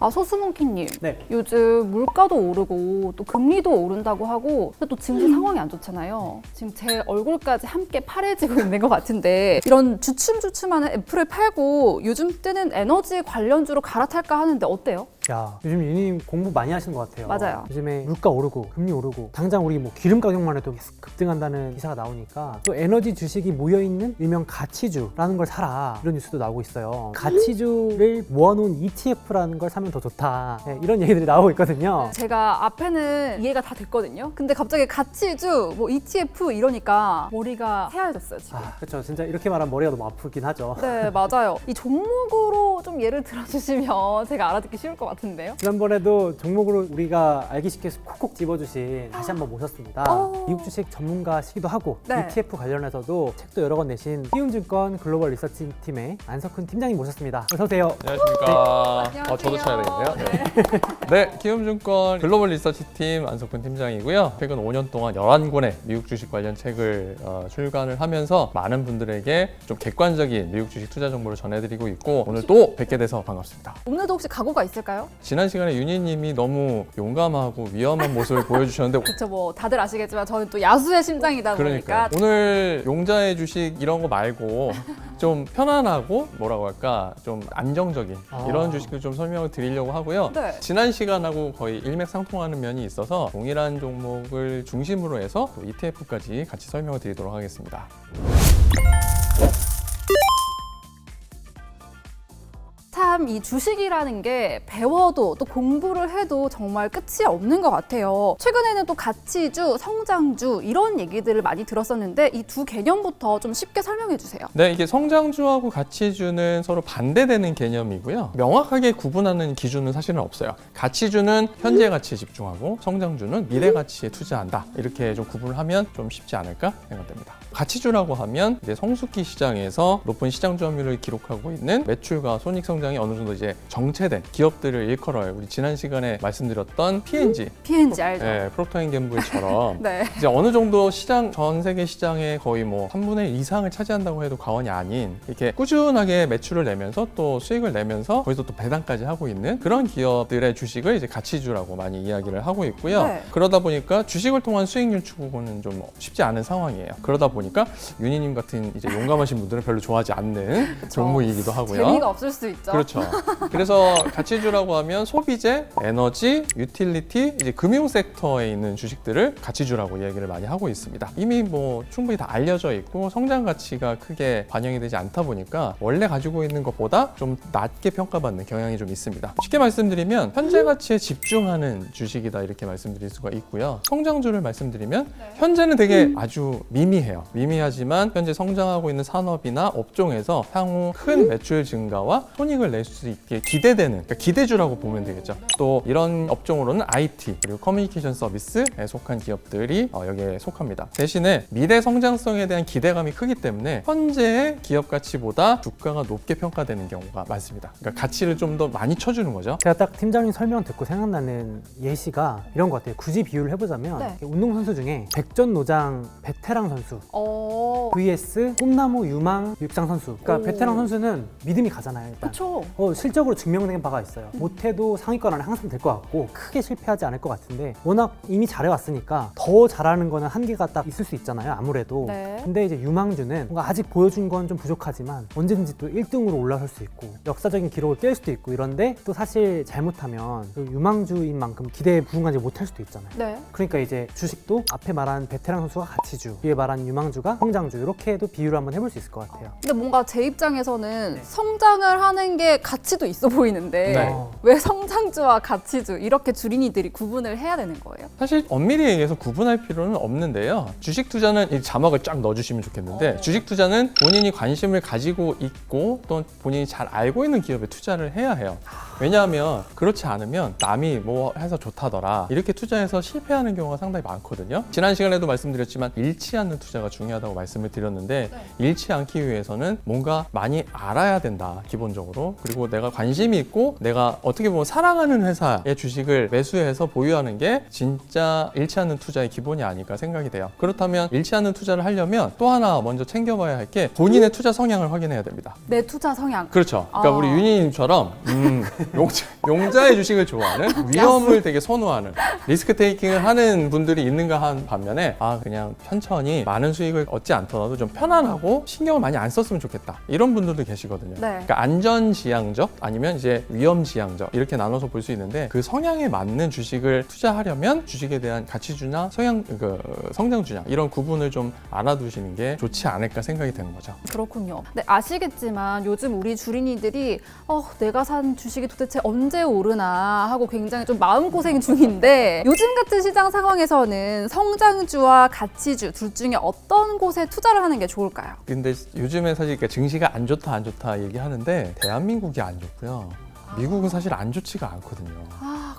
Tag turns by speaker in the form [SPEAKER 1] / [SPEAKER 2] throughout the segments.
[SPEAKER 1] 아 소스몽키님
[SPEAKER 2] 네.
[SPEAKER 1] 요즘 물가도 오르고 또 금리도 오른다고 하고 근데 또 증시 상황이 안 좋잖아요. 지금 제 얼굴까지 함께 파래지고 있는 것 같은데 이런 주춤주춤하는 애플을 팔고 요즘 뜨는 에너지 관련주로 갈아탈까 하는데 어때요?
[SPEAKER 2] 야, 요즘 유님 공부 많이 하시는 것 같아요.
[SPEAKER 1] 맞아요.
[SPEAKER 2] 요즘에 물가 오르고 금리 오르고 당장 우리 뭐 기름 가격만 해도 계속 급등한다는 기사가 나오니까 또 에너지 주식이 모여 있는 일명 가치주라는 걸 사라 이런 뉴스도 나오고 있어요. 가치주를 모아놓은 ETF라는 걸 사면 더 좋다 네, 이런 얘기들이 나오고 있거든요.
[SPEAKER 1] 제가 앞에는 이해가 다 됐거든요. 근데 갑자기 가치주, 뭐 ETF 이러니까 머리가 하얘졌어요 지금.
[SPEAKER 2] 아, 그렇죠. 진짜 이렇게 말하면 머리가 너무 아프긴 하죠.
[SPEAKER 1] 네 맞아요. 이 종목으로 좀 예를 들어주시면 제가 알아듣기 쉬울 것 같 은데요.
[SPEAKER 2] 지난번에도 종목으로 우리가 알기 쉽게 콕콕 집어주신 다시 한번 모셨습니다.
[SPEAKER 1] 어.
[SPEAKER 2] 미국 주식 전문가시기도 하고
[SPEAKER 1] 네.
[SPEAKER 2] ETF 관련해서도 책도 여러 권 내신 키움증권 글로벌 리서치 팀의 안석훈 팀장님 모셨습니다. 어서 오세요.
[SPEAKER 3] 안녕하십니까.
[SPEAKER 1] 안녕하세요.
[SPEAKER 3] 어, 저도 쳐야 되겠네요. 네, 키움증권 글로벌 리서치 팀 안석훈 팀장이고요. 최근 5년 동안 11권의 미국 주식 관련 책을 어, 출간을 하면서 많은 분들에게 좀 객관적인 미국 주식 투자 정보를 전해드리고 있고 오늘 또 뵙게 돼서 반갑습니다.
[SPEAKER 1] 오늘도 혹시 각오가 있을까요?
[SPEAKER 3] 지난 시간에 윤희님이 너무 용감하고 위험한 모습을 보여주셨는데
[SPEAKER 1] 그렇죠 뭐 다들 아시겠지만 저는 또 야수의 심장이다
[SPEAKER 3] 그러니까
[SPEAKER 1] 보니까
[SPEAKER 3] 오늘 용자의 주식 이런 거 말고 좀 편안하고 뭐라고 할까 좀 안정적인
[SPEAKER 2] 아.
[SPEAKER 3] 이런 주식을 좀 설명을 드리려고 하고요.
[SPEAKER 1] 네.
[SPEAKER 3] 지난 시간하고 거의 일맥상통하는 면이 있어서 동일한 종목을 중심으로 해서 또 ETF까지 같이 설명을 드리도록 하겠습니다.
[SPEAKER 1] 참 이 주식이라는 게 배워도 또 공부를 해도 정말 끝이 없는 것 같아요. 최근에는 또 가치주, 성장주 이런 얘기들을 많이 들었었는데 이 두 개념부터 좀 쉽게 설명해 주세요.
[SPEAKER 3] 네, 이게 성장주하고 가치주는 서로 반대되는 개념이고요. 명확하게 구분하는 기준은 사실은 없어요. 가치주는 현재 가치에 집중하고 성장주는 미래 가치에 투자한다. 이렇게 좀 구분을 하면 좀 쉽지 않을까 생각됩니다. 가치주라고 하면 이제 성숙기 시장에서 높은 시장 점유율을 기록하고 있는 매출과 손익 성장이 어느 정도 이제 정체된 기업들을 일컬어요. 우리 지난 시간에 말씀드렸던 P&G,
[SPEAKER 1] PNG 알죠?
[SPEAKER 3] 예, 프록터 앤 갬블처럼
[SPEAKER 1] 네.
[SPEAKER 3] 이제 어느 정도 시장 전 세계 시장의 거의 뭐 3분의 1 이상을 차지한다고 해도 과언이 아닌 이렇게 꾸준하게 매출을 내면서 또 수익을 내면서 거기서 또 배당까지 하고 있는 그런 기업들의 주식을 이제 가치주라고 많이 이야기를 하고 있고요.
[SPEAKER 1] 네.
[SPEAKER 3] 그러다 보니까 주식을 통한 수익률 추구는 좀 쉽지 않은 상황이에요. 그러다 보니까 윤희님 같은 이제 용감하신 분들은 별로 좋아하지 않는 종목이기도 하고요.
[SPEAKER 1] 재미가 없을 수 있죠.
[SPEAKER 3] 그렇죠. 그래서 가치주라고 하면 소비재, 에너지, 유틸리티, 이제 금융 섹터에 있는 주식들을 가치주라고 얘기를 많이 하고 있습니다. 이미 뭐 충분히 다 알려져 있고 성장 가치가 크게 반영이 되지 않다 보니까 원래 가지고 있는 것보다 좀 낮게 평가받는 경향이 좀 있습니다. 쉽게 말씀드리면 현재 가치에 집중하는 주식이다 이렇게 말씀드릴 수가 있고요. 성장주를 말씀드리면 현재는 되게 아주 미미해요. 미미하지만 현재 성장하고 있는 산업이나 업종에서 향후 큰 매출 증가와 손익을 낼수 있게 기대되는 그러니까 기대주라고 보면 되겠죠. 또 이런 업종으로는 IT 그리고 커뮤니케이션 서비스에 속한 기업들이 어, 여기에 속합니다. 대신에 미래 성장성에 대한 기대감이 크기 때문에 현재의 기업 가치보다 주가가 높게 평가되는 경우가 많습니다. 그러니까 가치를 좀 더 많이 쳐주는 거죠.
[SPEAKER 2] 제가 딱 팀장님 설명 듣고 생각나는 예시가 이런 것 같아요. 굳이 비유를 해보자면
[SPEAKER 1] 네.
[SPEAKER 2] 운동 선수 중에 백전노장 베테랑 선수
[SPEAKER 1] 어,
[SPEAKER 2] vs 꿈나무 유망 육상 선수. 그러니까
[SPEAKER 1] 오.
[SPEAKER 2] 베테랑 선수는 믿음이 가잖아요. 일단.
[SPEAKER 1] 그렇죠.
[SPEAKER 2] 어, 실적으로 증명된 바가 있어요. 못해도 상위권 안에 항상 될 것 같고 크게 실패하지 않을 것 같은데 워낙 이미 잘해왔으니까 더 잘하는 거는 한계가 딱 있을 수 있잖아요. 아무래도.
[SPEAKER 1] 네.
[SPEAKER 2] 근데 이제 유망주는 뭔가 아직 보여준 건 좀 부족하지만 언제든지 또 1등으로 올라설 수 있고 역사적인 기록을 깰 수도 있고 이런데 또 사실 잘못하면 그 유망주인 만큼 기대에 부응하지 못할 수도 있잖아요.
[SPEAKER 1] 네.
[SPEAKER 2] 그러니까 이제 주식도 앞에 말한 베테랑 선수가 가치주, 뒤에 말한 유망주가 성장주 이렇게도 비유를 한번 해볼 수 있을 것 같아요.
[SPEAKER 1] 근데 뭔가 제 입장에서는
[SPEAKER 2] 네.
[SPEAKER 1] 성장을 하는 게 가치도 있어 보이는데
[SPEAKER 3] 네.
[SPEAKER 2] 어.
[SPEAKER 1] 왜 성장주와 가치주 이렇게 주린이들이 구분을 해야 되는 거예요?
[SPEAKER 3] 사실 엄밀히 얘기해서 구분할 필요는 없는데요. 주식 투자는 이 자막을 쫙 넣어주시면 좋겠는데 주식 투자는 본인이 관심을 가지고 있고 또 본인이 잘 알고 있는 기업에 투자를 해야 해요. 왜냐하면 그렇지 않으면 남이 뭐 해서 좋다더라 이렇게 투자해서 실패하는 경우가 상당히 많거든요. 지난 시간에도 말씀드렸지만 잃지 않는 투자가 중요하다고 말씀을 드렸는데 잃지 않기 위해서는 뭔가 많이 알아야 된다 기본적으로 그리고 내가 관심이 있고 내가 어떻게 보면 사랑하는 회사의 주식을 매수해서 보유하는 게 진짜 잃지 않는 투자의 기본이 아닐까 생각이 돼요. 그렇다면 잃지 않는 투자를 하려면 또 하나 먼저 챙겨봐야 할 게 본인의 투자 성향을 확인해야 됩니다.
[SPEAKER 1] 내 투자 성향.
[SPEAKER 3] 그렇죠. 그러니까
[SPEAKER 1] 아.
[SPEAKER 3] 우리 윤희님처럼 음, 용자, 용자 의 주식을 좋아하는 위험을 되게 선호하는 리스크 테이킹을 하는 분들이 있는가 한 반면에 아 그냥 천천히 많은 수익을 얻지 않더라도 좀 편안하고 신경을 많이 안 썼으면 좋겠다 이런 분들도 계시거든요.
[SPEAKER 1] 네.
[SPEAKER 3] 그러니까 안전 지향 적 아니면 이제 위험 지향적 이렇게 나눠서 볼 수 있는데 그 성향에 맞는 주식을 투자하려면 주식에 대한 가치주나 성향 그 성장주냐 이런 구분을 좀 알아두시는 게 좋지 않을까 생각이 되는 거죠.
[SPEAKER 1] 그렇군요. 근데 아시겠지만 요즘 우리 주린이들이 어, 내가 산 주식이 도대체 언제 오르나 하고 굉장히 좀 마음고생 중인데 요즘 같은 시장 상황에서는 성장주와 가치주 둘 중에 어떤 곳에 투자를 하는 게 좋을까요?
[SPEAKER 3] 근데 요즘에 사실 그러니까 증시가 안 좋다 안 좋다 얘기하는데 대한민국 이 안 좋고요. 미국은 사실 안 좋지가 않거든요.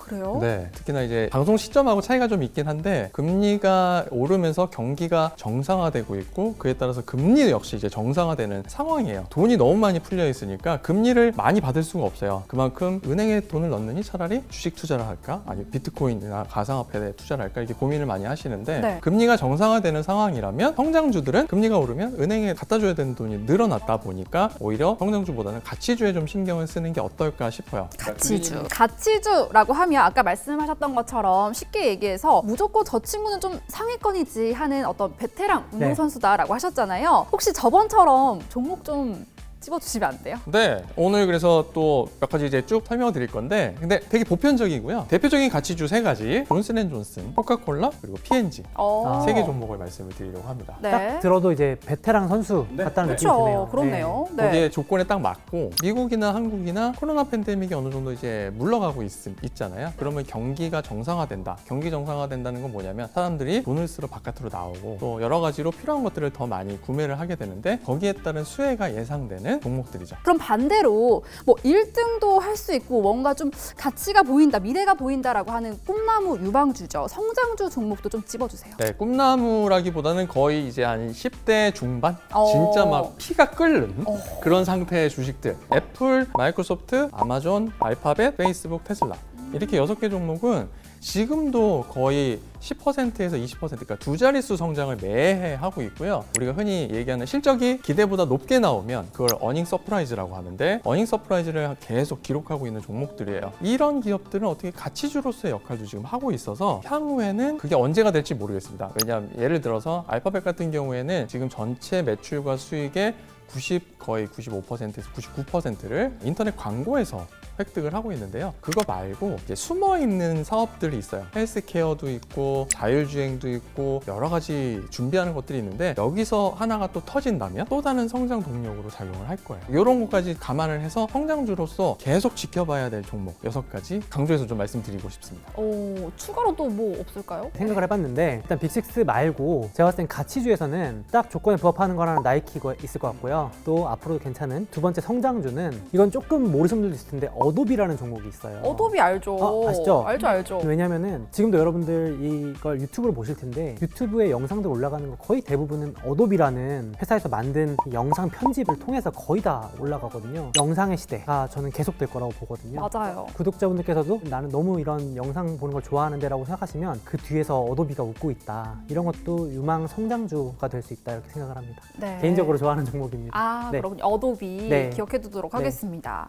[SPEAKER 1] 아, 그래요?
[SPEAKER 3] 네, 특히나 이제 방송 시점하고 차이가 좀 있긴 한데 금리가 오르면서 경기가 정상화되고 있고 그에 따라서 금리 역시 이제 정상화되는 상황이에요. 돈이 너무 많이 풀려 있으니까 금리를 많이 받을 수가 없어요. 그만큼 은행에 돈을 넣느니 차라리 주식 투자를 할까, 아니 비트코인이나 가상화폐에 투자를 할까 이렇게 고민을 많이 하시는데
[SPEAKER 1] 네.
[SPEAKER 3] 금리가 정상화되는 상황이라면 성장주들은 금리가 오르면 은행에 갖다 줘야 되는 돈이 늘어났다 보니까 오히려 성장주보다는 가치주에 좀 신경을 쓰는 게 어떨까 싶어요.
[SPEAKER 1] 가치주. 가치주라고 하면 아까 말씀하셨던 것처럼 쉽게 얘기해서 무조건 저 친구는 좀 상위권이지 하는 어떤 베테랑 운동선수다라고 하셨잖아요. 혹시 저번처럼 종목 좀 집어주시면 안 돼요?
[SPEAKER 3] 네, 오늘 그래서 또 몇 가지 이제 쭉 설명을 드릴 건데, 근데 되게 보편적이고요. 대표적인 가치주 세 가지, 존슨앤존슨, 코카콜라, 그리고 P&G
[SPEAKER 1] 어.
[SPEAKER 3] 세 개 종목을 말씀을 드리려고 합니다.
[SPEAKER 1] 네.
[SPEAKER 2] 딱 들어도 이제 베테랑 선수 같다는 느낌이 드네요.
[SPEAKER 1] 그렇죠. 그렇네요. 네.
[SPEAKER 3] 거기에 조건에 딱 맞고 미국이나 한국이나 코로나 팬데믹이 어느 정도 이제 물러가고 있, 있잖아요. 그러면 경기가 정상화된다. 경기 정상화된다는 건 뭐냐면 사람들이 돈을 쓰러 바깥으로 나오고 또 여러 가지로 필요한 것들을 더 많이 구매를 하게 되는데 거기에 따른 수혜가 예상되는 종목들이죠.
[SPEAKER 1] 그럼 반대로 뭐 1등도 할 수 있고 뭔가 좀 가치가 보인다, 미래가 보인다라고 하는 꿈나무 유방주죠. 성장주 종목도 좀 집어주세요.
[SPEAKER 3] 네, 꿈나무라기보다는 거의 이제 한 10대 중반?
[SPEAKER 1] 어.
[SPEAKER 3] 진짜 막 피가 끓는
[SPEAKER 1] 어.
[SPEAKER 3] 그런 상태의 주식들. 애플, 마이크로소프트, 아마존, 알파벳, 페이스북, 테슬라. 이렇게 여섯 개 종목은 지금도 거의 10%에서 20% 그러니까 두 자릿수 성장을 매해 하고 있고요. 우리가 흔히 얘기하는 실적이 기대보다 높게 나오면 그걸 어닝 서프라이즈라고 하는데 어닝 서프라이즈를 계속 기록하고 있는 종목들이에요. 이런 기업들은 어떻게 가치주로서의 역할도 지금 하고 있어서 향후에는 그게 언제가 될지 모르겠습니다. 왜냐하면 예를 들어서 알파벳 같은 경우에는 지금 전체 매출과 수익의 90 거의 95%에서 99%를 인터넷 광고에서 획득을 하고 있는데요. 그거 말고 이제 숨어 있는 사업들이 있어요. 헬스케어도 있고 자율주행도 있고 여러 가지 준비하는 것들이 있는데 여기서 하나가 또 터진다면 또 다른 성장 동력으로 작용을 할 거예요. 이런 것까지 감안을 해서 성장주로서 계속 지켜봐야 될 종목 여섯 가지 강조해서 좀 말씀드리고 싶습니다.
[SPEAKER 1] 오, 추가로 또 뭐 없을까요?
[SPEAKER 2] 생각을 해봤는데 일단 빅식스 말고 제가 봤을 땐 가치주에서는 딱 조건에 부합하는 거라는 나이키가 있을 것 같고요. 또 앞으로도 괜찮은 두 번째 성장주는 이건 조금 모르시는 분들도 있을 텐데 어 도비라는 종목이 있어요.
[SPEAKER 1] 어도비 알죠.
[SPEAKER 2] 어, 아시죠?
[SPEAKER 1] 알죠, 알죠.
[SPEAKER 2] 왜냐면은 지금도 여러분들 이걸 유튜브로 보실 텐데 유튜브에 영상들 올라가는 거 거의 대부분은 어도비라는 회사에서 만든 이 영상 편집을 통해서 거의 다 올라가거든요. 영상의 시대가 저는 계속될 거라고 보거든요.
[SPEAKER 1] 맞아요.
[SPEAKER 2] 구독자분들께서도 나는 너무 이런 영상 보는 걸 좋아하는데라고 생각하시면 그 뒤에서 어도비가 웃고 있다. 이런 것도 유망 성장주가 될 수 있다 이렇게 생각을 합니다.
[SPEAKER 1] 네.
[SPEAKER 2] 개인적으로 좋아하는 종목입니다.
[SPEAKER 1] 아,
[SPEAKER 2] 네.
[SPEAKER 1] 그렇군요. 어도비
[SPEAKER 2] 네.
[SPEAKER 1] 기억해 두도록
[SPEAKER 2] 네.
[SPEAKER 1] 하겠습니다.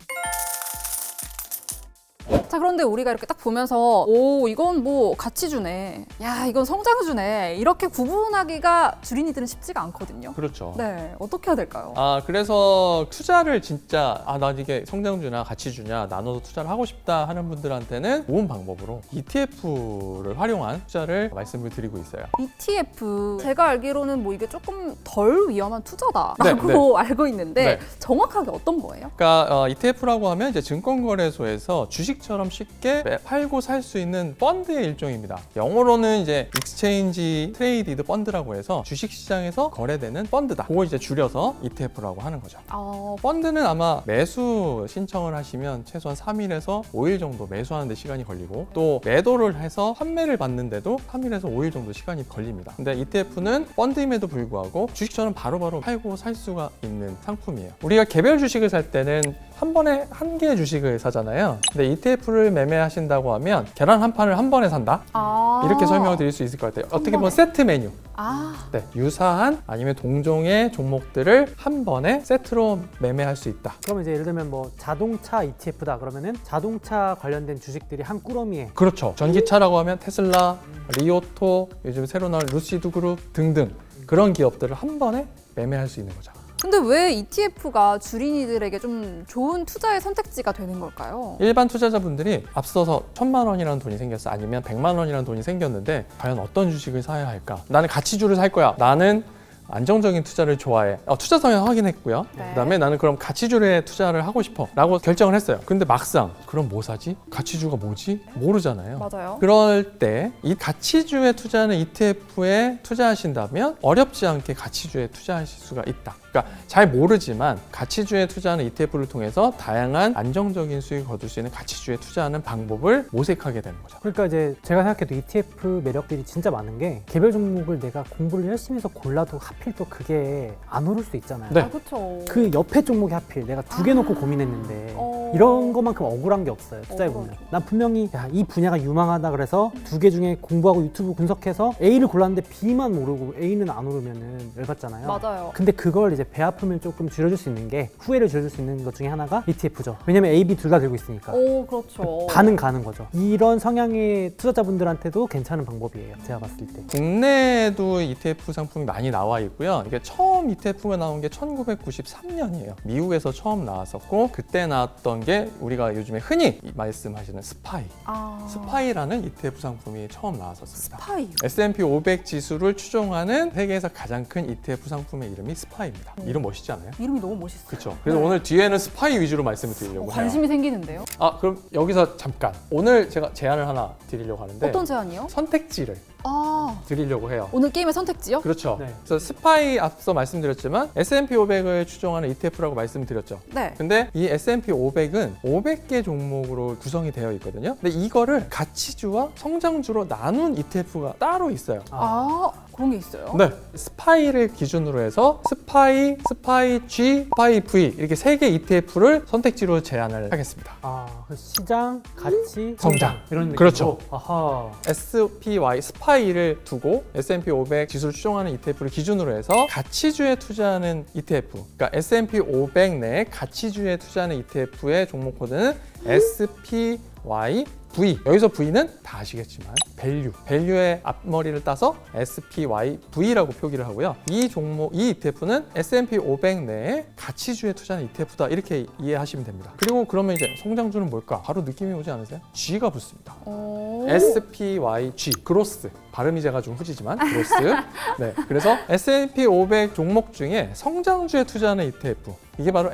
[SPEAKER 1] 자, 그런데 우리가 이렇게 딱 보면서 오, 이건 뭐 가치주네. 야, 이건 성장주네. 이렇게 구분하기가 주린이들은 쉽지가 않거든요.
[SPEAKER 3] 그렇죠.
[SPEAKER 1] 네, 어떻게 해야 될까요?
[SPEAKER 3] 아 그래서 투자를 진짜 아 나 이게 성장주냐 가치주냐 나눠서 투자를 하고 싶다 하는 분들한테는 좋은 방법으로 ETF를 활용한 투자를 말씀을 드리고 있어요.
[SPEAKER 1] ETF 제가 알기로는 뭐 이게 조금 덜 위험한 투자다라고
[SPEAKER 3] 네, 네.
[SPEAKER 1] 알고 있는데
[SPEAKER 3] 네.
[SPEAKER 1] 정확하게 어떤 거예요?
[SPEAKER 3] 그러니까 어, ETF라고 하면 이제 증권거래소에서 주식처럼 쉽게 매- 팔고 살 수 있는 펀드의 일종입니다. 영어로는 이제 Exchange Traded Fund라고 해서 주식 시장에서 거래되는 펀드다. 그걸 이제 줄여서 ETF라고 하는 거죠.
[SPEAKER 1] 어,
[SPEAKER 3] 펀드는 아마 매수 신청을 하시면 최소한 3일에서 5일 정도 매수하는데 시간이 걸리고 또 매도를 해서 판매를 받는데도 3일에서 5일 정도 시간이 걸립니다. 근데 ETF는 펀드임에도 불구하고 주식처럼 바로바로 팔고 살 수가 있는 상품이에요. 우리가 개별 주식을 살 때는 한 번에 한 개의 주식을 사잖아요. 근데 ETF를 매매하신다고 하면 계란 한 판을 한 번에 산다.
[SPEAKER 1] 아.
[SPEAKER 3] 이렇게 설명을 드릴 수 있을 것 같아요. 어떻게 보면 세트 메뉴.
[SPEAKER 1] 아.
[SPEAKER 3] 네, 유사한 아니면 동종의 종목들을 한 번에 세트로 매매할 수 있다.
[SPEAKER 2] 그러면 이제 예를 들면 뭐 자동차 ETF다 그러면은 자동차 관련된 주식들이 한 꾸러미에
[SPEAKER 3] 그렇죠. 전기차라고 하면 테슬라, 리오토, 요즘 새로 나온 루시드 그룹 등등 그런 기업들을 한 번에 매매할 수 있는 거죠.
[SPEAKER 1] 근데 왜 ETF가 주린이들에게 좀 좋은 투자의 선택지가 되는 걸까요?
[SPEAKER 3] 일반 투자자분들이 앞서서 천만 원이라는 돈이 생겼어 아니면 백만 원이라는 돈이 생겼는데 과연 어떤 주식을 사야 할까? 나는 가치주를 살 거야. 나는 안정적인 투자를 좋아해. 어, 투자 성향 확인했고요.
[SPEAKER 1] 네.
[SPEAKER 3] 그다음에 나는 그럼 가치주에 투자를 하고 싶어라고 결정을 했어요. 근데 막상 그럼 뭐 사지? 가치주가 뭐지? 모르잖아요.
[SPEAKER 1] 맞아요.
[SPEAKER 3] 그럴 때 이 가치주에 투자하는 ETF에 투자하신다면 어렵지 않게 가치주에 투자하실 수가 있다. 그러니까 잘 모르지만 가치주에 투자하는 ETF를 통해서 다양한 안정적인 수익을 거둘 수 있는 가치주에 투자하는 방법을 모색하게 되는 거죠.
[SPEAKER 2] 그러니까 이제 제가 생각해도 ETF 매력들이 진짜 많은 게 개별 종목을 내가 공부를 열심히 해서 골라도 하필 또 그게 안 오를 수도 있잖아요.
[SPEAKER 3] 네.
[SPEAKER 1] 아, 그렇죠.
[SPEAKER 2] 그 옆에 종목이 하필 내가 두 개 놓고 고민했는데
[SPEAKER 1] 어.
[SPEAKER 2] 이런 것만큼 억울한 게 없어요 투자해 보면
[SPEAKER 1] 억울하죠.
[SPEAKER 2] 난 분명히 야, 이 분야가 유망하다 그래서 두 개 중에 공부하고 유튜브 분석해서 A를 골랐는데 B만 모르고 A는 안 오르면은 열받잖아요
[SPEAKER 1] 맞아요.
[SPEAKER 2] 근데 그걸 이제 배 아픔을 조금 줄여줄 수 있는 게 후회를 줄여줄 수 있는 것 중에 하나가 ETF죠 왜냐면 A, B 둘 다 들고 있으니까
[SPEAKER 1] 오, 그렇죠.
[SPEAKER 2] 반은 가는 거죠 이런 성향의 투자자분들한테도 괜찮은 방법이에요 제가 봤을 때
[SPEAKER 3] 국내에도 ETF 상품이 많이 나와 있고요. 이게 처음 ETF가 나온 게 1993년이에요. 미국에서 처음 나왔었고 그때 나왔던 게 우리가 요즘에 흔히 말씀하시는 스파이.
[SPEAKER 1] 아.
[SPEAKER 3] 스파이라는 ETF 상품이 처음 나왔었습니다.
[SPEAKER 1] 스파이.
[SPEAKER 3] S&P 500 지수를 추종하는 세계에서 가장 큰 ETF 상품의 이름이 스파이입니다.
[SPEAKER 1] 음.
[SPEAKER 3] 이름 멋있지 않아요?
[SPEAKER 1] 이름이 너무 멋있어요.
[SPEAKER 3] 그렇죠. 그래서
[SPEAKER 1] 네.
[SPEAKER 3] 오늘 뒤에는 스파이 위주로 말씀을 드리려고 해요.
[SPEAKER 1] 관심이 생기는데요.
[SPEAKER 3] 아 그럼 여기서 잠깐 오늘 제가 제안을 하나 드리려고 하는데
[SPEAKER 1] 어떤 제안이요?
[SPEAKER 3] 선택지를
[SPEAKER 1] 아.
[SPEAKER 3] 드리려고 해요.
[SPEAKER 1] 오늘 게임의 선택지요?
[SPEAKER 3] 그렇죠.
[SPEAKER 2] 네.
[SPEAKER 3] 그래서 스파이 앞서 말씀드렸지만 S&P 500을 추종하는 ETF라고 말씀드렸죠.
[SPEAKER 1] 네.
[SPEAKER 3] 근데 이 S&P 500은 500개 종목으로 구성이 되어 있거든요. 근데 이거를 가치주와 성장주로 나눈 ETF가 따로 있어요.
[SPEAKER 1] 아, 그런 게 있어요?
[SPEAKER 3] 네. 스파이를 기준으로 해서 스파이, 스파이 G, 스파이 V 이렇게 세 개 ETF를 선택지로 제안을 하겠습니다.
[SPEAKER 2] 아, 그 시장, 가치,
[SPEAKER 3] 성장.
[SPEAKER 2] 이런 느낌
[SPEAKER 3] 그렇죠.
[SPEAKER 2] 아하
[SPEAKER 3] SPY 스파이를 두고 S&P 500 지수를 추종하는 ETF를 기준으로 해서 가치주에 투자하는 ETF, 그러니까 S&P 500 내 가치주에 투자하는 ETF의 종목 코드는 SPY V. 여기서 V는 다 아시겠지만 밸류, 밸류의 앞머리를 따서 SPYV라고 표기를 하고요. 이 종목, 이 ETF는 S&P 500 내에 가치주에 투자하는 ETF다 이렇게 이해하시면 됩니다. 그리고 그러면 이제 성장주는 뭘까? 바로 느낌이 오지 않으세요? G가 붙습니다.
[SPEAKER 1] 오.
[SPEAKER 3] SPYG 그로스 발음이 제가 좀 후지지만 그로스 네 그래서 S&P 500 종목 중에 성장주에 투자하는 ETF 이게 바로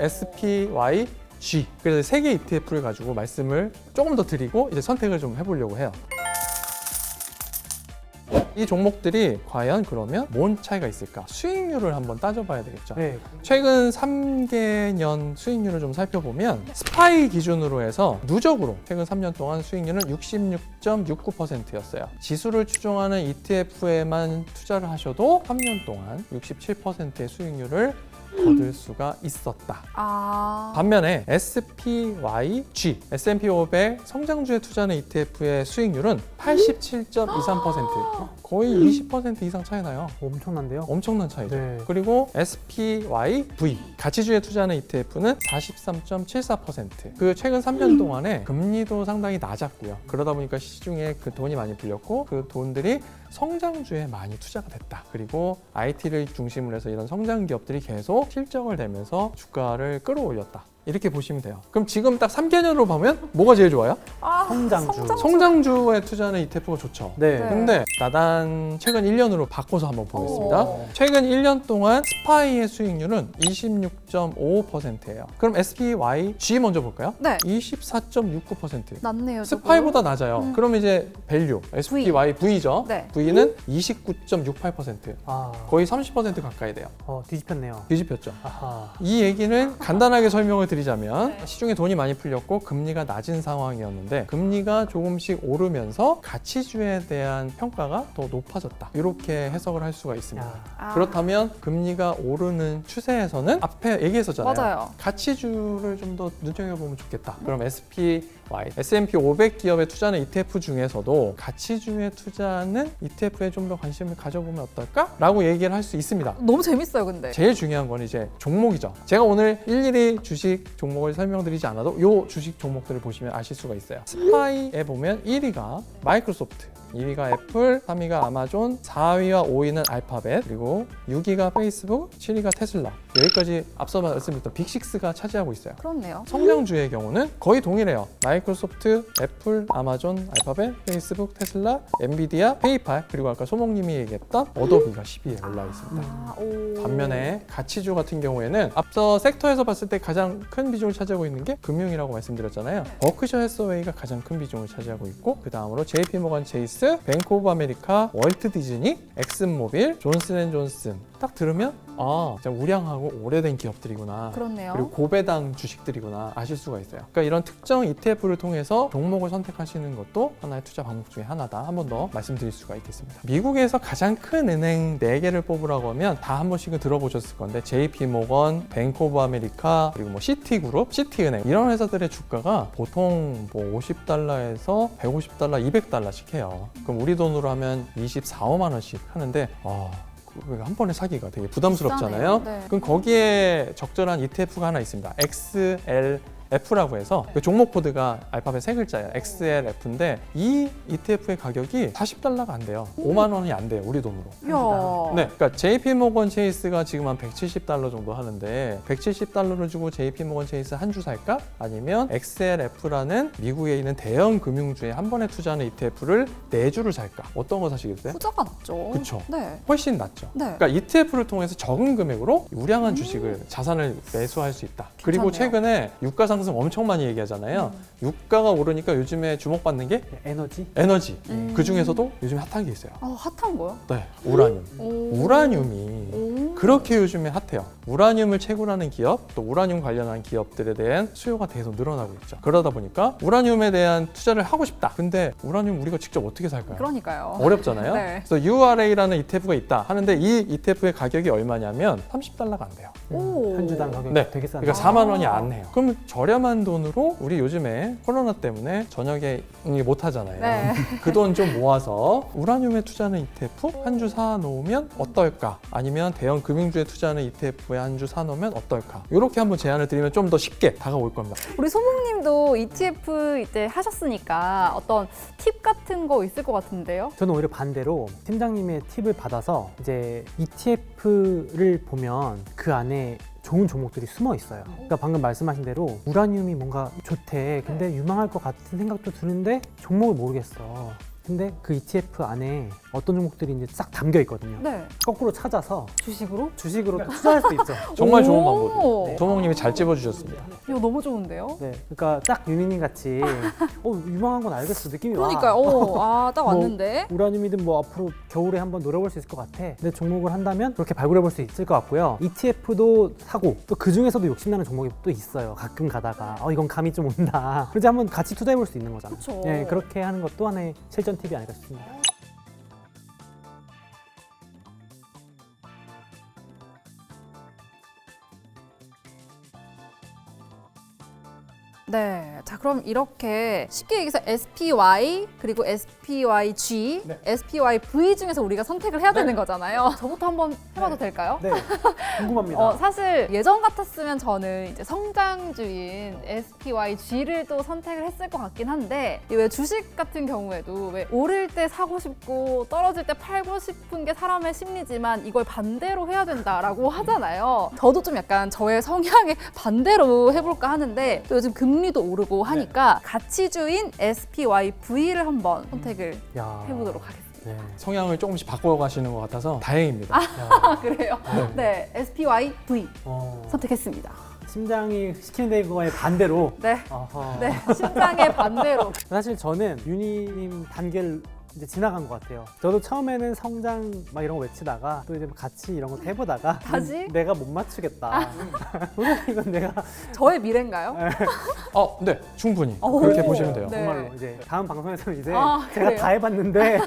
[SPEAKER 3] SPYG 그래서 세 개 ETF를 가지고 말씀을 조금 더 드리고 이제 선택을 좀 해보려고 해요. 이 종목들이 과연 그러면 뭔 차이가 있을까? 수익률을 한번 따져봐야 되겠죠.
[SPEAKER 2] 네.
[SPEAKER 3] 최근 3개년 수익률을 좀 살펴보면 스파이 기준으로 해서 누적으로 최근 3년 동안 수익률은 66.69%였어요. 지수를 추종하는 ETF에만 투자를 하셔도 3년 동안 67%의 수익률을 거둘 수가 있었다.
[SPEAKER 1] 아.
[SPEAKER 3] 반면에 SPYG, S&P 500 성장주에 투자하는 ETF의 수익률은 87.23%. 거의 20% 이상 차이 나요.
[SPEAKER 2] 엄청난데요
[SPEAKER 3] 엄청난 차이죠.
[SPEAKER 2] 네.
[SPEAKER 3] 그리고 SPYV 가치주에 투자하는 ETF는 43.74%. 그 최근 3년 동안에 금리도 상당히 낮았고요. 그러다 보니까 시중에 그 돈이 많이 불렸고 그 돈들이 성장주에 많이 투자가 됐다. 그리고 IT를 중심으로 해서 이런 성장 기업들이 계속 실적을 내면서 주가를 끌어올렸다. 이렇게 보시면 돼요. 그럼 지금 딱 3개년으로 보면 뭐가 제일 좋아요?
[SPEAKER 1] 아,
[SPEAKER 2] 성장주.
[SPEAKER 3] 성장주에 투자하는 ETF가 좋죠.
[SPEAKER 2] 네.
[SPEAKER 1] 네.
[SPEAKER 3] 근데 나단 최근 1년으로 바꿔서 한번 보겠습니다.
[SPEAKER 1] 오.
[SPEAKER 3] 최근 1년 동안 스파이의 수익률은 26.55%예요. 그럼 SPYG 먼저 볼까요?
[SPEAKER 1] 네.
[SPEAKER 3] 24.69%.
[SPEAKER 1] 낫네요. 저거.
[SPEAKER 3] 스파이보다 낮아요.
[SPEAKER 1] 음.
[SPEAKER 3] 그럼 이제 밸류 SPYV죠.
[SPEAKER 1] 네.
[SPEAKER 3] V는 29.68%.
[SPEAKER 2] 아,
[SPEAKER 3] 거의 30% 가까이 돼요.
[SPEAKER 2] 어, 뒤집혔네요
[SPEAKER 3] 뒤집혔죠.
[SPEAKER 2] 아하
[SPEAKER 3] 이 얘기는 간단하게 설명을 드리자면 시중에 돈이 많이 풀렸고 금리가 낮은 상황이었는데 금리가 조금씩 오르면서 가치주에 대한 평가가 더 높아졌다. 이렇게 해석을 할 수가 있습니다.
[SPEAKER 2] 야,
[SPEAKER 1] 아,
[SPEAKER 3] 그렇다면 금리가 오르는 추세에서는 앞에 얘기했었잖아요.
[SPEAKER 1] 맞아요.
[SPEAKER 3] 가치주를 좀 더 눈여겨보면 좋겠다. 그럼 SPY, S&P 500 기업에 투자하는 ETF 중에서도 가치주에 투자하는 ETF에 좀 더 관심을 가져보면 어떨까? 라고 얘기를 할 수 있습니다.
[SPEAKER 1] 너무 재밌어요, 근데.
[SPEAKER 3] 제일 중요한 건 이제 종목이죠. 제가 오늘 일일이 주식 종목을 설명드리지 않아도 요 주식 종목들을 보시면 아실 수가 있어요. 스파이에 보면 1위가 마이크로소프트, 2위가 애플, 3위가 아마존, 4위와 5위는 알파벳, 그리고 6위가 페이스북, 7위가 테슬라. 여기까지 앞서 말씀드렸던 빅6가 차지하고 있어요.
[SPEAKER 1] 그렇네요.
[SPEAKER 3] 성장주의 경우는 거의 동일해요. 마이크로소프트, 애플, 아마존, 알파벳, 페이스북, 테슬라, 엔비디아, 페이팔, 그리고 아까 소목님이 얘기했던 어도비가 10위에 올라 있습니다.
[SPEAKER 1] 아, 오.
[SPEAKER 3] 반면에 가치주 같은 경우에는 앞서 섹터에서 봤을 때 가장 큰 비중을 차지하고 있는 게 금융이라고 말씀드렸잖아요. 버크셔 해서웨이가 가장 큰 비중을 차지하고 있고 그 다음으로 JP 모건 체이스, 뱅크 오브 아메리카, 월트 디즈니, 엑슨모빌, 존슨앤존슨. 딱 들으면 아 진짜 우량하고 오래된 기업들이구나.
[SPEAKER 1] 그렇네요.
[SPEAKER 3] 그리고 고배당 주식들이구나 아실 수가 있어요. 그러니까 이런 특정 ETF를 통해서 종목을 선택하시는 것도 하나의 투자 방법 중에 하나다. 한 번 더 말씀드릴 수가 있겠습니다. 미국에서 가장 큰 은행 4개를 뽑으라고 하면 다 한 번씩은 들어보셨을 건데 JP 모건, 뱅크 오브 아메리카, 그리고 뭐 시티 그룹, 시티 은행 이런 회사들의 주가가 보통 뭐 50달러에서 150달러, 200달러씩 해요. 그럼 우리 돈으로 하면 24, 5만 원씩 하는데 아, 그 한 번에 사기가 되게 부담스럽잖아요.
[SPEAKER 1] 네.
[SPEAKER 3] 그럼 거기에 적절한 ETF가 하나 있습니다. XL F라고 해서 그 종목 코드가 알파벳 세 글자예요. XLF인데 이 ETF의 가격이 40달러가 안 돼요. 5만 원이 안 돼요. 우리 돈으로.
[SPEAKER 1] 이야.
[SPEAKER 3] 네, 그러니까 JP 모건 체이스가 지금 한 170달러 정도 하는데 170달러를 주고 JP 모건 체이스 한 주 살까? 아니면 XLF라는 미국에 있는 대형 금융주에 한 번에 투자하는 ETF를 네 주를 살까? 어떤 거 사시겠어요?
[SPEAKER 1] 후자가 낫죠.
[SPEAKER 3] 그쵸.
[SPEAKER 1] 네.
[SPEAKER 3] 훨씬 낫죠.
[SPEAKER 1] 네.
[SPEAKER 3] 그러니까 ETF를 통해서 적은 금액으로 우량한 주식을 자산을 매수할 수 있다. 그리고
[SPEAKER 1] 음. 괜찮네요.
[SPEAKER 3] 최근에 유가 상승 엄청 많이 얘기하잖아요.
[SPEAKER 1] 음.
[SPEAKER 3] 유가가 오르니까 요즘에 주목받는 게
[SPEAKER 2] 에너지?
[SPEAKER 3] 에너지.
[SPEAKER 1] 음.
[SPEAKER 3] 그 중에서도 요즘 핫한 게 있어요.
[SPEAKER 1] 아, 핫한 거요?
[SPEAKER 3] 네, 우라늄.
[SPEAKER 1] 오.
[SPEAKER 3] 우라늄이
[SPEAKER 1] 오.
[SPEAKER 3] 그렇게 요즘에 핫해요. 우라늄을 채굴하는 기업, 또 우라늄 관련한 기업들에 대한 수요가 계속 늘어나고 있죠. 그러다 보니까 우라늄에 대한 투자를 하고 싶다. 근데 우라늄 우리가 직접 어떻게 살까요?
[SPEAKER 1] 그러니까요.
[SPEAKER 3] 어렵잖아요.
[SPEAKER 1] 네.
[SPEAKER 3] 그래서 URA라는 ETF가 있다 하는데 이 ETF의 가격이 얼마냐면 30달러가 안 돼요.
[SPEAKER 1] 오.
[SPEAKER 2] 한 주당 가격
[SPEAKER 3] 네.
[SPEAKER 2] 되게 싸네.
[SPEAKER 3] 그러니까 4만 원이 안 해요. 그럼 저렴한 돈으로 우리 요즘에 코로나 때문에 저녁에 못 하잖아요.
[SPEAKER 1] 네.
[SPEAKER 3] 그돈 좀 모아서 우라늄에 투자하는 ETF 한 주 사 놓으면 어떨까? 아니면 대형 금융주에 투자하는 ETF에 한 주 사 놓으면 어떨까? 이렇게 한번 제안을 드리면 좀 더 쉽게 다가올 겁니다.
[SPEAKER 1] 우리 소목님도 ETF 이때 하셨으니까 어떤 팁 같은 거 있을 것 같은데요?
[SPEAKER 2] 저는 오히려 반대로 팀장님의 팁을 받아서 이제 ETF를 보면 그 안에 좋은 종목들이 숨어 있어요. 그러니까 방금 말씀하신 대로 우라늄이 뭔가 좋대. 근데 유망할 것 같은 생각도 드는데 종목을 모르겠어. 근데 그 ETF 안에 어떤 종목들이 이제 싹 담겨 있거든요.
[SPEAKER 1] 네.
[SPEAKER 2] 거꾸로 찾아서
[SPEAKER 1] 주식으로?
[SPEAKER 2] 주식으로 또 투자할 수 있죠.
[SPEAKER 3] 정말 좋은
[SPEAKER 1] 오.
[SPEAKER 3] 방법이에요. 조목님이 잘 찝어주셨습니다.
[SPEAKER 1] 이거 너무 좋은데요?
[SPEAKER 2] 네, 그러니까 딱 유민님 같이 어 유망한 건 알겠어 느낌이 와.
[SPEAKER 1] 그러니까요. 어, 아, 딱
[SPEAKER 2] 뭐,
[SPEAKER 1] 왔는데.
[SPEAKER 2] 우라늄이든 뭐 앞으로 겨울에 한번 노려볼 수 있을 것 같아. 근데 종목을 한다면 그렇게 발굴해 볼 수 있을 것 같고요. ETF도 사고 또 그 중에서도 욕심나는 종목이 또 있어요. 가끔 가다가 어 이건 감이 좀 온다. 그래서 한번 같이 투자해 볼 수 있는 거잖아.
[SPEAKER 1] 그쵸.
[SPEAKER 2] 네, 그렇게 하는 것도 하나의 실전 팁이 아닐까 싶습니다.
[SPEAKER 1] 네. 자, 그럼 이렇게 쉽게 얘기해서 SPY 그리고 SPYG,
[SPEAKER 3] 네.
[SPEAKER 1] SPYV 중에서 우리가 선택을 해야 되는 거잖아요. 저부터 한번 해봐도 될까요?
[SPEAKER 2] 네, 궁금합니다.
[SPEAKER 1] 어, 사실 예전 같았으면 저는 이제 성장주인 SPYG를 또 선택을 했을 것 같긴 한데 왜 주식 같은 경우에도 왜 오를 때 사고 싶고 떨어질 때 팔고 싶은 게 사람의 심리지만 이걸 반대로 해야 된다라고 하잖아요. 저도 좀 약간 저의 성향에 반대로 해볼까 하는데 또 요즘 금리도 오르고 하니까 가치주인 SPYV를 한번 선택을
[SPEAKER 2] 야.
[SPEAKER 1] 해보도록 하겠습니다.
[SPEAKER 2] 네.
[SPEAKER 3] 성향을 조금씩 바꿔가시는 것 같아서 다행입니다.
[SPEAKER 1] 아 그래요? 네, SPYV
[SPEAKER 2] 어,
[SPEAKER 1] 선택했습니다.
[SPEAKER 2] 심장이 시키는 거에 반대로.
[SPEAKER 1] 네.
[SPEAKER 2] 어허.
[SPEAKER 1] 네, 심장의 반대로.
[SPEAKER 2] 사실 저는 윤희님 단계를 이제 지나간 것 같아요. 저도 처음에는 성장 막 이런 거 외치다가 또 이제 같이 이런 거 해보다가
[SPEAKER 1] 다시?
[SPEAKER 2] 음, 내가 못 맞추겠다. 도저히 이건 내가
[SPEAKER 1] 저의 미래인가요?
[SPEAKER 3] 어, 네, 충분히
[SPEAKER 1] 오.
[SPEAKER 3] 그렇게 보시면 돼요.
[SPEAKER 1] 네.
[SPEAKER 2] 정말로 이제 다음 방송에서는 이제
[SPEAKER 1] 아,
[SPEAKER 2] 제가
[SPEAKER 1] 그래요?
[SPEAKER 2] 다 해봤는데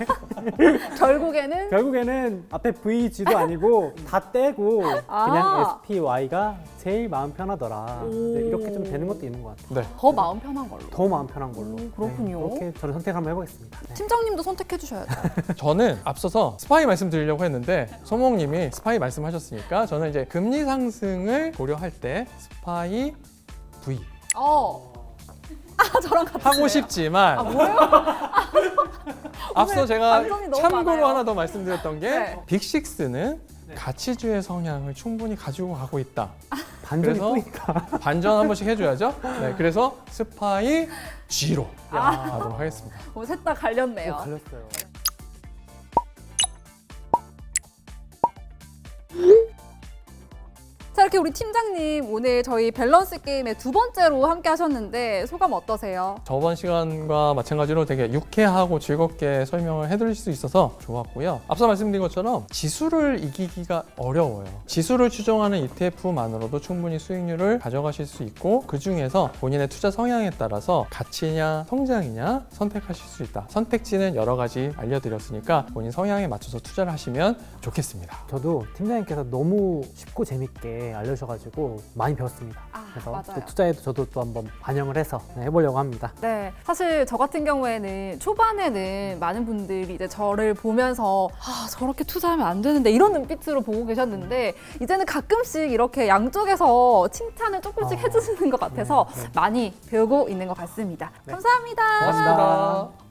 [SPEAKER 1] 결국에는
[SPEAKER 2] 결국에는 앞에 VG도 아니고 다 떼고
[SPEAKER 1] 아.
[SPEAKER 2] 그냥 SPY가 제일 마음 편하더라.
[SPEAKER 1] 오.
[SPEAKER 2] 이제 이렇게 좀 되는 것도 있는 것 같아요.
[SPEAKER 3] 네.
[SPEAKER 1] 더 마음 편한 걸로.
[SPEAKER 2] 더 마음 편한 걸로.
[SPEAKER 1] 오, 그렇군요.
[SPEAKER 2] 네, 그렇게 저는 선택 한번 해보겠습니다. 네.
[SPEAKER 1] 팀장님도 선택 해 주셔야죠.
[SPEAKER 3] 저는 앞서서 스파이 말씀드리려고 했는데 소몽님이 스파이 말씀하셨으니까 저는 이제 금리 상승을 고려할 때 스파이 V
[SPEAKER 1] 어. 아 저랑 같이
[SPEAKER 3] 하고 싶지만
[SPEAKER 1] 아 뭐예요?
[SPEAKER 3] 앞서 제가
[SPEAKER 1] 너무
[SPEAKER 3] 참고로
[SPEAKER 1] 많아요.
[SPEAKER 3] 하나 더 말씀드렸던 게
[SPEAKER 1] 네.
[SPEAKER 3] 빅식스는 가치주의 성향을 충분히 가지고 가고 있다.
[SPEAKER 2] 반전이
[SPEAKER 3] 그래서. 반전 한 번씩 해줘야죠. 네, 그래서 스파이 G로
[SPEAKER 1] 아.
[SPEAKER 3] 가도록 하겠습니다.
[SPEAKER 1] 뭐셋다 갈렸네요.
[SPEAKER 2] 어, 갈렸어요.
[SPEAKER 1] 자 이렇게 우리 팀장님 오늘 저희 밸런스 게임의 두 번째로 함께 하셨는데 소감 어떠세요?
[SPEAKER 3] 저번 시간과 마찬가지로 되게 유쾌하고 즐겁게 설명을 해드릴 수 있어서 좋았고요. 앞서 말씀드린 것처럼 지수를 이기기가 어려워요. 지수를 추정하는 ETF만으로도 충분히 수익률을 가져가실 수 있고 그 중에서 본인의 투자 성향에 따라서 가치냐 성장이냐 선택하실 수 있다. 선택지는 여러 가지 알려드렸으니까 본인 성향에 맞춰서 투자를 하시면 좋겠습니다.
[SPEAKER 2] 저도 팀장님께서 너무 쉽고 재밌게 알려주셔가지고 많이 배웠습니다.
[SPEAKER 1] 아,
[SPEAKER 2] 그래서
[SPEAKER 1] 맞아요.
[SPEAKER 2] 또 투자에도 저도 또 한번 반영을 해서 네, 해보려고 합니다.
[SPEAKER 1] 네, 사실 저 같은 경우에는 초반에는 많은 분들이 이제 저를 보면서 아, 저렇게 투자하면 안 되는데 이런 눈빛으로 보고 계셨는데 이제는 가끔씩 이렇게 양쪽에서 칭찬을 조금씩
[SPEAKER 2] 아,
[SPEAKER 1] 해주시는 것 같아서
[SPEAKER 2] 네, 네.
[SPEAKER 1] 많이 배우고 있는 것 같습니다.
[SPEAKER 2] 네.
[SPEAKER 1] 감사합니다.
[SPEAKER 3] 고맙습니다.